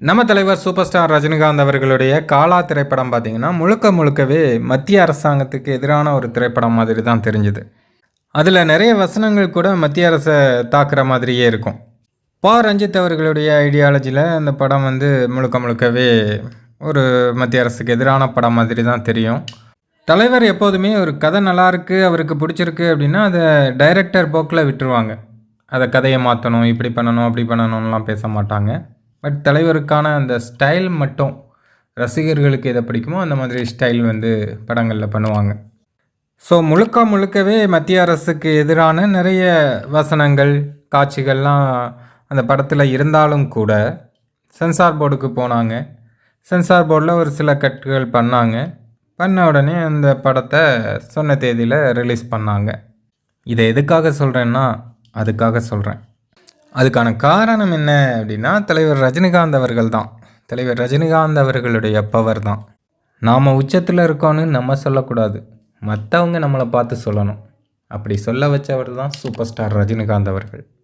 நம்ம தலைவர் super star Rajinikanth அவர்களுடைய காலா திரைப்படம் பார்த்தீங்கன்னா முழுக்க முழுக்கவே மத்திய அரசாங்கத்துக்கு எதிரான ஒரு திரைப்படம் மாதிரி தான் தெரிஞ்சுது. அதில் நிறைய வசனங்கள் கூட மத்திய அரசை தாக்குற மாதிரியே இருக்கும். பா. ரஞ்சித் அவர்களுடைய ஐடியாலஜியில் அந்த படம் வந்து முழுக்க முழுக்கவே ஒரு மத்திய அரசுக்கு எதிரான படம் மாதிரி தான் தெரியும். தலைவர் எப்போதுமே ஒரு கதை நல்லாயிருக்கு அவருக்கு பிடிச்சிருக்கு அப்படின்னா அதை டைரக்டர் போக்கில் விட்டுருவாங்க. அதை கதையை மாற்றணும் இப்படி பண்ணணும் அப்படி பண்ணணும்லாம் பேச மாட்டாங்க. பட் தலைவருக்கான அந்த ஸ்டைல் மட்டும் ரசிகர்களுக்கு எதை பிடிக்குமோ அந்த மாதிரி ஸ்டைல் வந்து படங்களில் பண்ணுவாங்க. ஸோ முழுக்க முழுக்கவே மத்திய அரசுக்கு எதிரான நிறைய வசனங்கள் காட்சிகள்லாம் அந்த படத்தில் இருந்தாலும் கூட சென்சார் போர்டுக்கு போனாங்க. சென்சார் போர்டில் ஒரு சில கட்டுகள் பண்ணாங்க. பண்ண உடனே அந்த படத்தை சொன்ன தேதியில் ரிலீஸ் பண்ணாங்க. இதை எதுக்காக சொல்கிறேன்னா அதுக்காக சொல்கிறேன் அதுக்கான காரணம் என்ன அப்படின்னா தலைவர் ரஜினிகாந்த் அவர்கள் தான். தலைவர் ரஜினிகாந்த் அவர்களுடைய பவர் தான். நாம் உச்சத்தில் இருக்கோன்னு நம்ம சொல்லக்கூடாது. மற்றவங்க நம்மளை பார்த்து சொல்லணும். அப்படி சொல்ல வச்சவர் தான் சூப்பர் ஸ்டார் ரஜினிகாந்த் அவர்கள்.